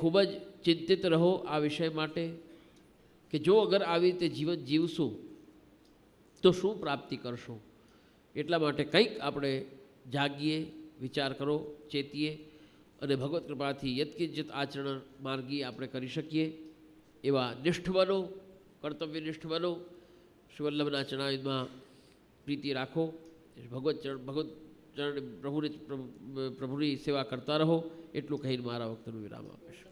ખૂબ જ ચિંતિત રહો આ વિષય માટે કે જો અગર આવી રીતે જીવન જીવશું, તો શું પ્રાપ્તિ કરશું? એટલા માટે કંઈક આપણે જાગીએ, વિચાર કરો, ચેતીએ અને ભગવત કૃપાથી યત્કિંચિત આચરણ માર્ગી આપણે કરી શકીએ એવા નિષ્ઠ બનો કર્તવ્યનિષ્ઠ બનો શ્રી વલ્લભના પ્રીતિ રાખો. ભગવત ચરણ ભગવત ચરણ પ્રભુની પ્રભુની સેવા કરતા રહો. એટલું કહીને મારા વખતનું વિરામ આપીશ.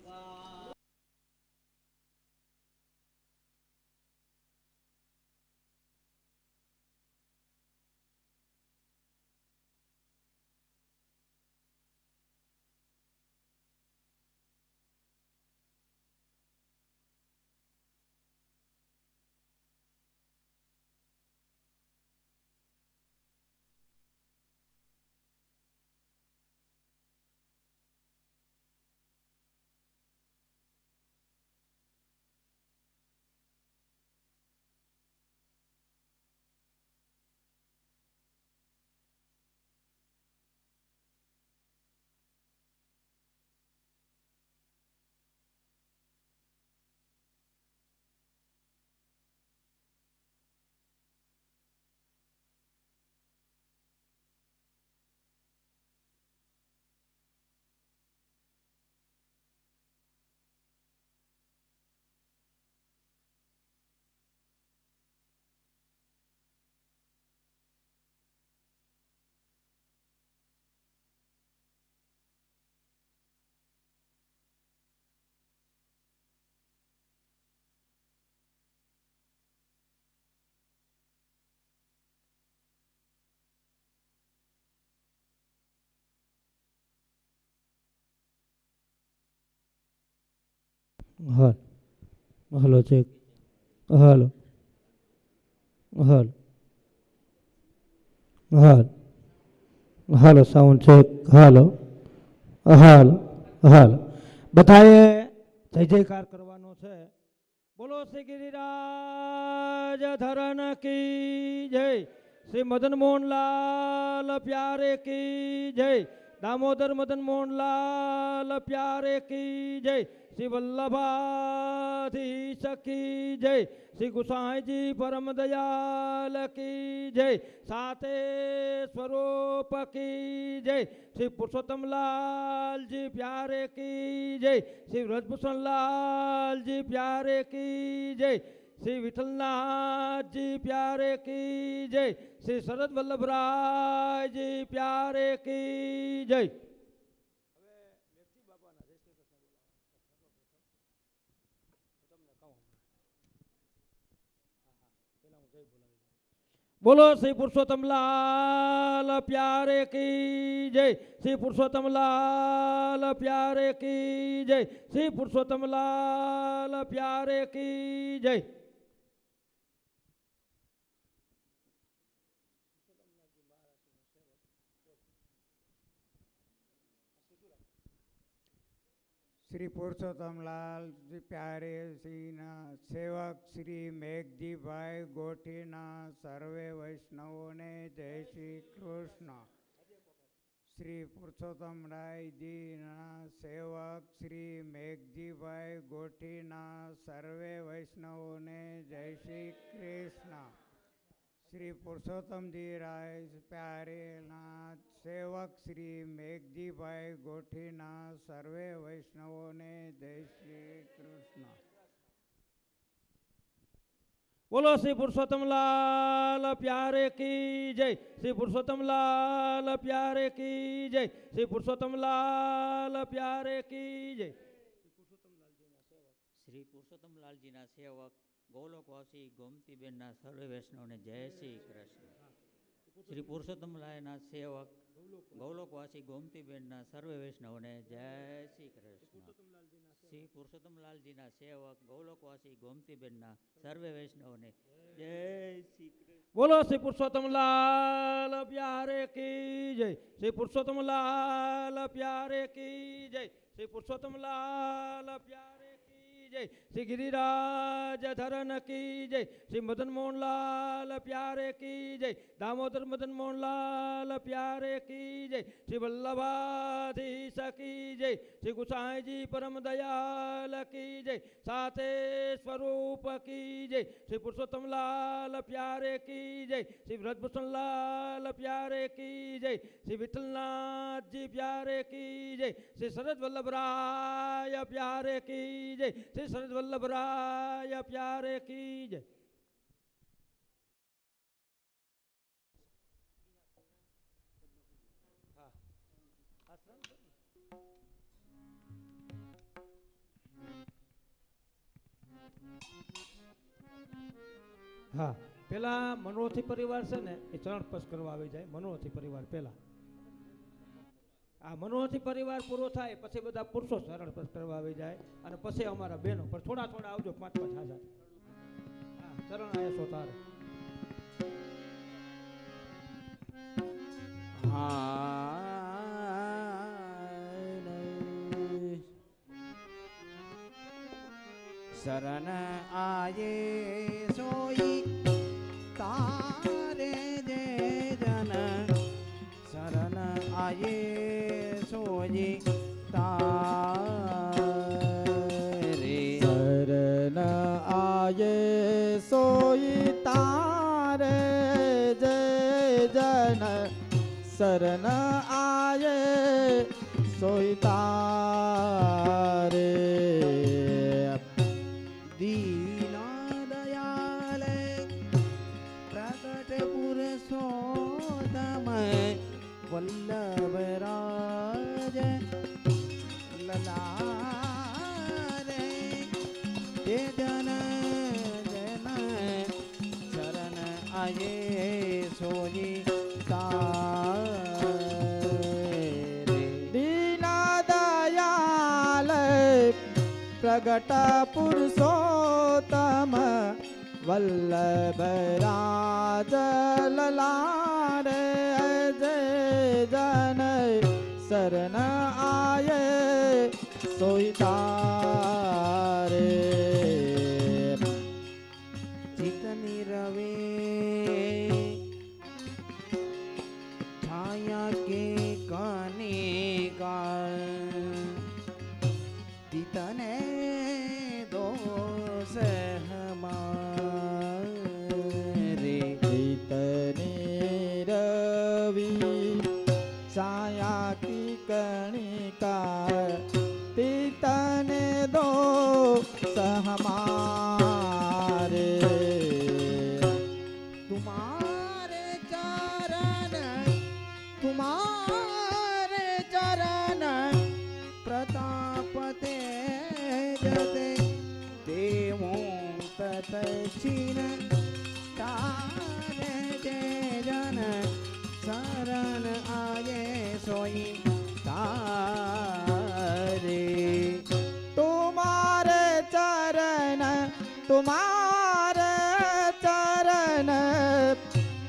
હાલ. Hello, check. હાલો. હાલ. હાલ. હાલો સાઉન્ડ ચેક હાલો. હાલ. હાલ. બધાએ જય જયકાર કરવાનો છે. બોલો, શ્રી ગિરિરાજ ધરન કી જય. શ્રી મદન મોહનલાલ પ્યારે કી જય. दामोदर मदन मोहन लाल प्यारे की जय। श्री वल्लभाधीश की जय। श्री गुसाई जी, परम दयाल की जय। साते स्वरूप की जय। श्री पुरुषोत्तम लाल जी, प्यारे की जय। श्री व्रजभूषण लाल जी, प्यारे की जय। પ્યારે કી જય શ્રી વિઠ્ઠલનાથજી પ્યારે કી જય શ્રી શરદ વલ્લભરાયજી પ્યારે કી જય બોલો શ્રી પુરુષોત્તમ લાલ પ્યારે કી જય શ્રી પુરુષોત્તમ લાલ પ્યારે કી જય શ્રી પુરુષોત્તમ લાલ પ્યારે કી જય श्री पुरुषोत्तम लाल जी प्यारे सीना सेवक श्री मेघजी भाई गोठीना सर्वे वैष्णव ने जय श्री कृष्ण श्री पुरुषोत्तम राय जी ना सेवक श्री मेघजी भाई गोठीना सर्वे वैष्णव ने जय श्री कृष्ण શ્રી પુરુષોત્તમજી રાય પ્યારેના સેવક શ્રી મેઘજીભાઈ ગોઠીના સર્વે વૈષ્ણવોને જય શ્રી કૃષ્ણ. બોલો શ્રી પુરુષોત્તમ લાલ પ્યારે કી જય. શ્રી પુરુષોત્તમ લાલ પ્યારે કી જય. શ્રી પુરુષોત્તમ લાલ પ્યારે કી જય. શ્રી પુરુષોત્તમલાલજીના સેવક. ગોલોકવાસી ગોમતીબેનના સર્વે વૈષ્ણવને જય શ્રી કૃષ્ણ શ્રી પુરુષોત્તમલાલના સેવક ગૌલોકવાસી ગોમતીબેનના સર્વે વૈષ્ણવને જય શ્રી કૃષ્ણ શ્રી પુરુષોત્તમલાલજીના સેવક ગૌલોકવાસી ગોમતીબેનના સર્વે વૈષ્ણવને જય શ્રી કૃષ્ણ બોલો શ્રી પુરુષોત્તમ લાલ પ્યારે કી જય શ્રી પુરુષોત્તમ લાલ પ્યારે કી જય શ્રી की जय श्री गिरिराज धरन की जय श्री मदन मोहन लाल प्यारे की जय दामोदर मदन मोहन लाल प्यारे की जय श्री वल्लभाधीश की जय श्री गुसाई जी परम दयाल की जय साते स्वरूप की जय श्री पुरुषोत्तम लाल प्यारे की जय श्री व्रजभूषण लाल प्यारे की जय श्री विठलनाथ जी प्यारे की जय श्री शरद वल्लभ राय प्यारे की जय જય શ્રી શરદ વલ્લભરાય પ્યારે કી જય હા પેલા મનોરથી પરિવાર છે ને એ ચરણ સ્પર્શ કરવા આવી જાય મનોરથી પરિવાર પેલા આ મનોરથી પરિવાર પૂરો થાય, પછી બધા પુરુષો શરણ કરવા આવી જાય, અને પછી અમારા બહેનો પણ થોડા થોડા આવજો, પાંચ પાંચ હાજર. હા, ચરણ આયા છો તારે શરણ આયે આયે સોઈ તારે. શરણ આયે સોઈ તારે. જય જન શરણ આયે સોઈ તારે. પ્રગટ પુરુષોત્તમ વલ્લભ રાજ લલારે જય જન શરણ આય સોઈતા તારે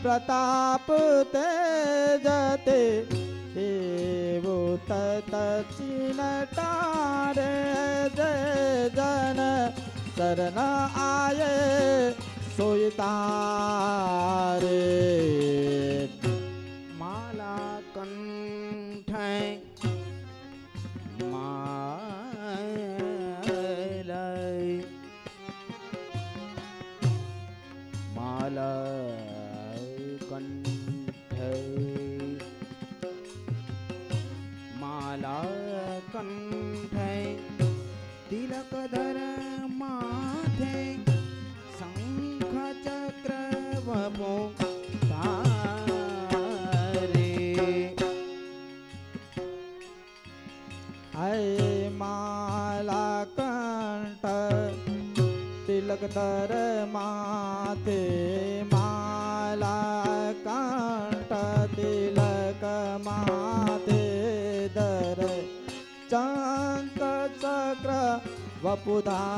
प्रताप तेजते देव तत चिन तारे जय जन शरण आए सोई माला कंठ मालय અંતર માથે માલા કાંટ તિલક માથે દર ચંક ચક્ર વપુધારે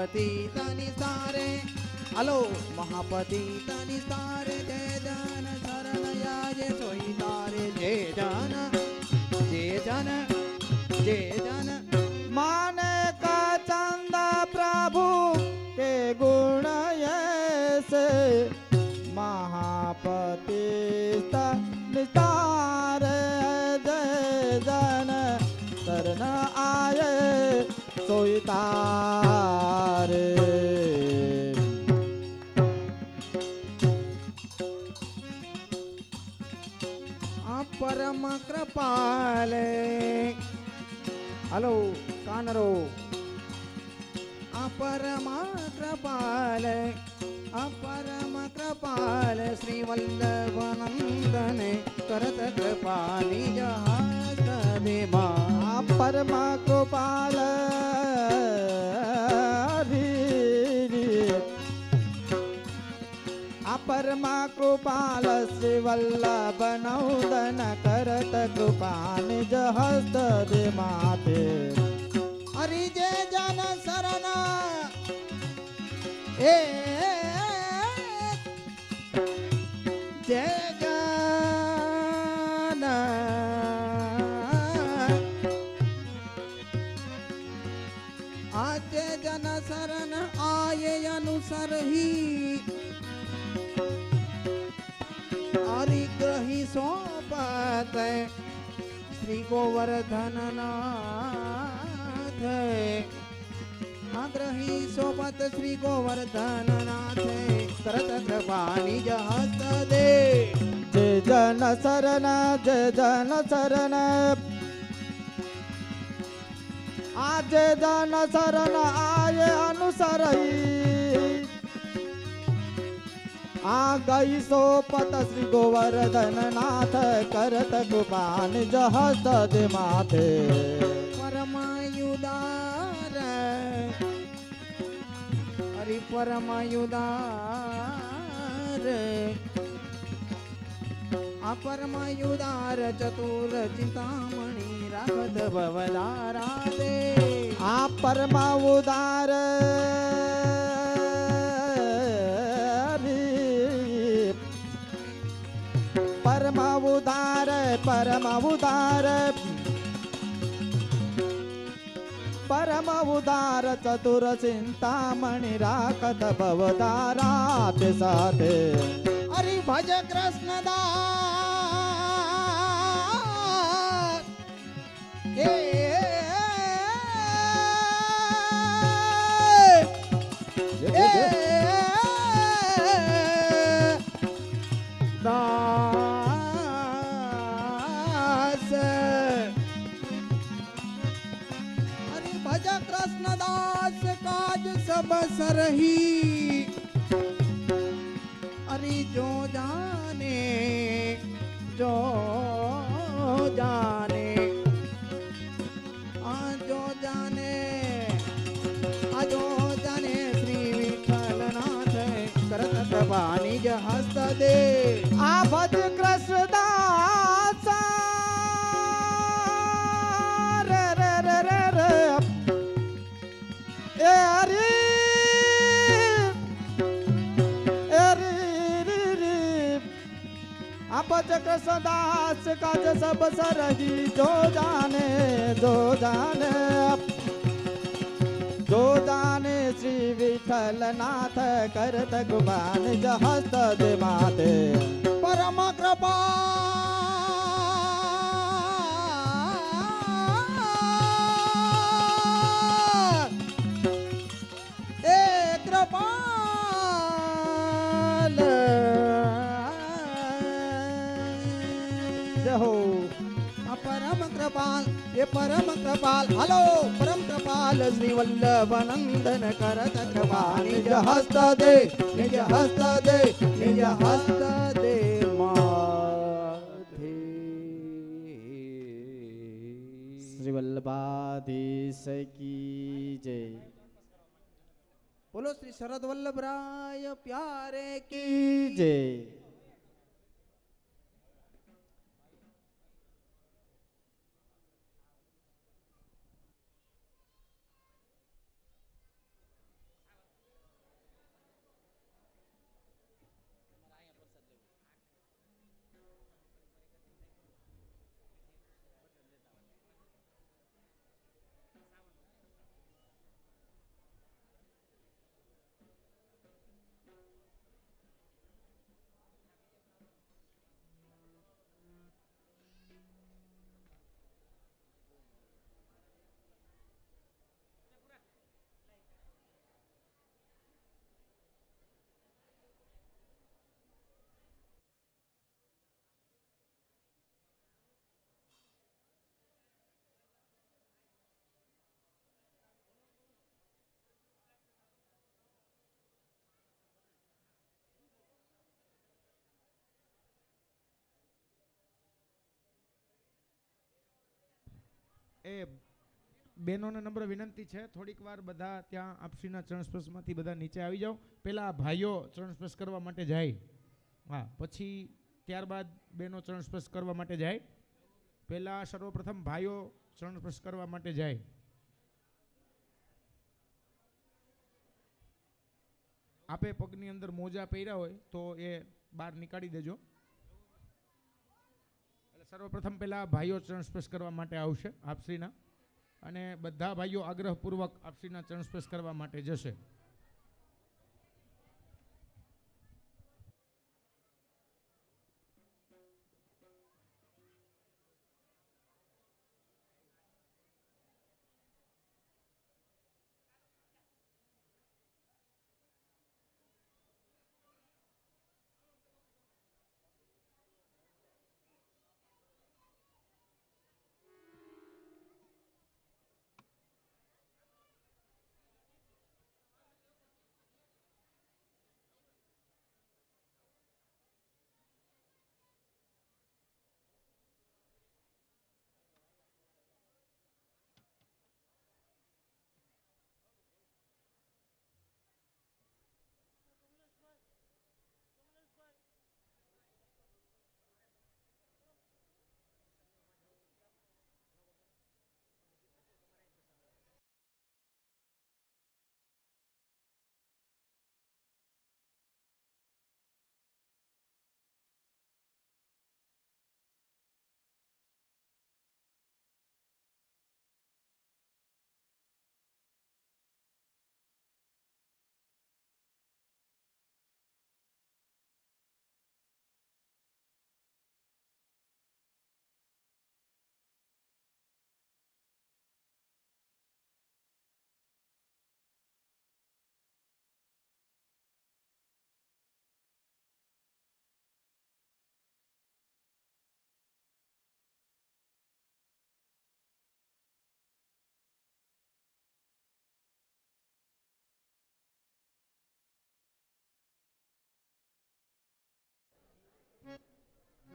महापतिता निस्तारे हलो महापतिता निस्तारे जय जन शरण याजे सोई तारे, जय जन जय जन जय जन। मान का चंदा प्रभु के गुण ऐसे। महापति निस्तार जय जन, शरण आए, सोई तारे பாலே. ஹலோ காணரோ. அபரமாற்ற பாலே. அபரமற்ற பாலே ஸ்ரீ வல்லபனந்தனே கரத கிருபாலி ஜஹாஸ்ததே மா அபரமா கோபாலே શર્મા કૃપાલ શ્રી વલ્લભ નૌદન કરત કૃપા નિજ હસ્ત દે માથે હરિજે જન શરણ એ सोपत श्री गोवर्धन नाथ आग्रही सोबत श्री गोवर्धन नाथ करत कृपा निज हस्त दे। जय जन शरण, जय जन शरण। आज जन शरण आए अनुसर आ गई सो पत श्री गोवर्धन नाथ करत कृपान जहत माथे। परमायुदार हरि परमायुदार अपरमायुदार चतुर चिंतामणि राखत भवदारा दे आ परमा उदार परमा उदार परम उदार चतुर चिंतामणि राखत भवदारा ते साथे हरि भज कृष्ण दास भज कृष्ण दास काज सब सरही। अरे जो जाने जो जाने, आ जो जाने, आ जो जाने श्री विठ्ठल नाथ करत निज हस्त दे। आ सदास काज सब सरही, जो जाने जो जाने जो जाने श्री विठल नाथ करत गुमान जहस्त दे माते परम कृपा। कृपाल ये परम कृपाल हलो परम कृपाल श्री वल्लभ नंदन कर हस्त दे निज हस्त दे निज हस्त दे की जय। बोलो श्री शरद वल्लभ राय प्यारे की जय। એ બહેનોને નમ્ર વિનંતી છે. થોડીક વાર બધા ત્યાં આપશ્રીના ચરણ સ્પર્શમાંથી બધા નીચે આવી જાઓ. પહેલાં ભાઈઓ ચરણ સ્પર્શ કરવા માટે જાય. હા, પછી ત્યારબાદ બહેનો ચરણ સ્પર્શ કરવા માટે જાય. પહેલાં સર્વપ્રથમ ભાઈઓ ચરણ સ્પર્શ કરવા માટે જાય. આપે પગની અંદર મોજા પહેર્યા હોય તો એ બહાર નીકાળી દેજો. સર્વપ્રથમ પહેલાં ભાઈઓ ચરણ સ્પર્શ કરવા માટે આવશે આપશ્રીના. અને બધા ભાઈઓ આગ્રહપૂર્વક આપશ્રીના ચરણ સ્પર્શ કરવા માટે જશે.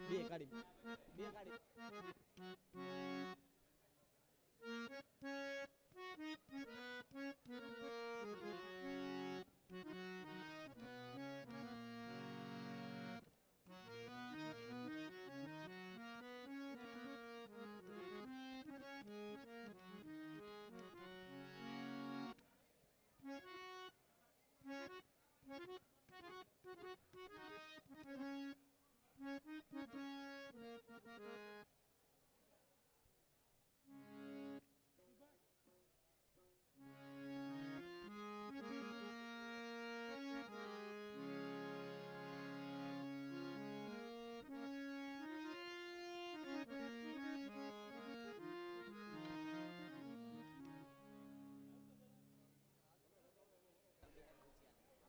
બે કાઢી બે કાઢી હાલો ક્યાં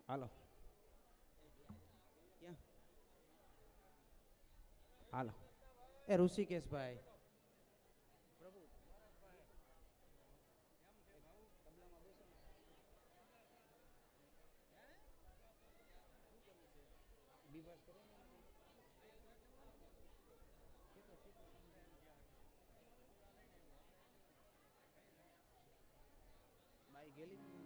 હાલો. હાલો. એ ઋષિકેશભાઈ. ભાઈ ગેલી?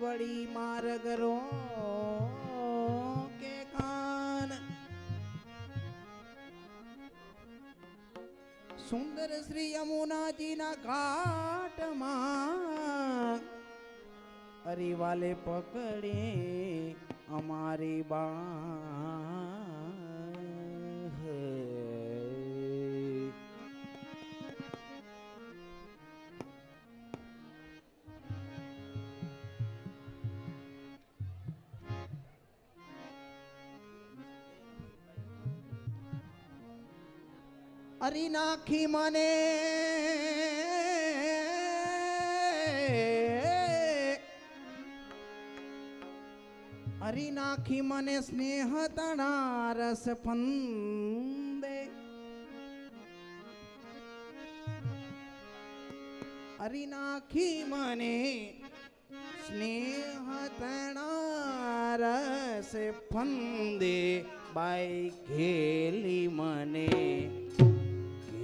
વળી માર્ગ રો કે કાન. સુંદર શ્રી યમુનાજીના ઘાટમાં અરે અરીવાલે પકડે અમારી બા અરી નાખી મને અરી નાખી મને સ્નેહ તણા રસ ફંદે અરી નાખી મને સ્નેહ તણા રસ ફંદે બાઈ ઘેલી મને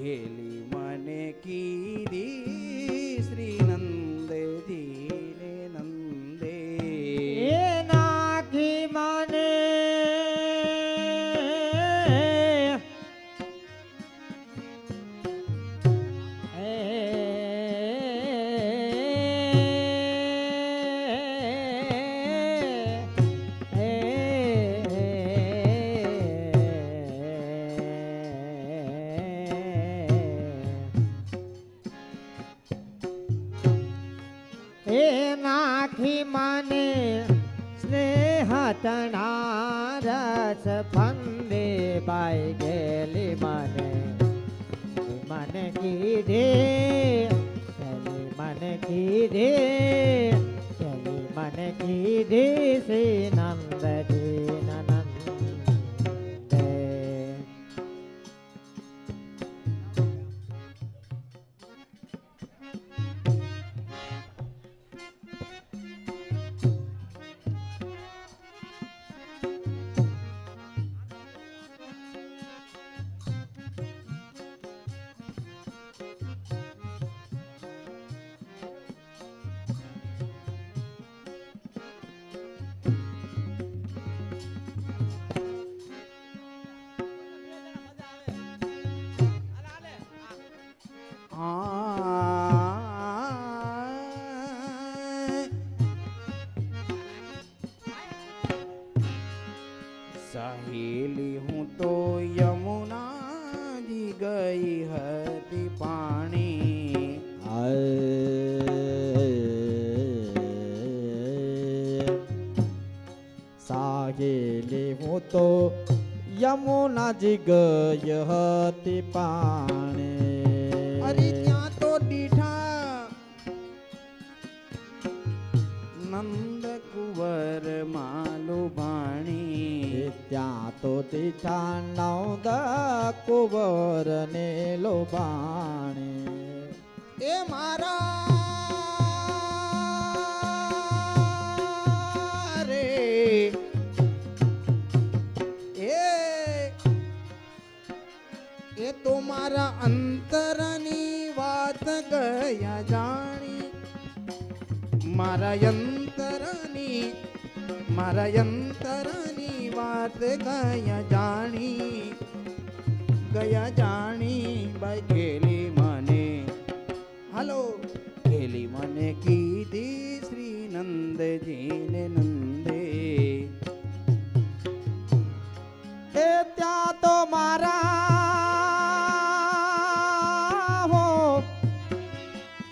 હેલી મને કીધી શ્રીનંદ બાઈ ગેલી મને મને કીધે ચલી મને કીધે ચલી મને કીધે શ્રી નંદજી નંદે सहेली हूँ तो यमुना जी गई हती पानी साहेली हूँ तो यमुना जी गई हती पानी લોબાણી એ મારા રે. એ એ તો મારા અંતરની વાત ગયા જાણી. મારા અંતરની મારા અંતરની વાત ગયા જાણી. ગયા જાણી બાઈ ખેલી મને. હાલો. ખેલી મને કીધી શ્રી નંદજીને નંદે. એ ત્યાં તો મારા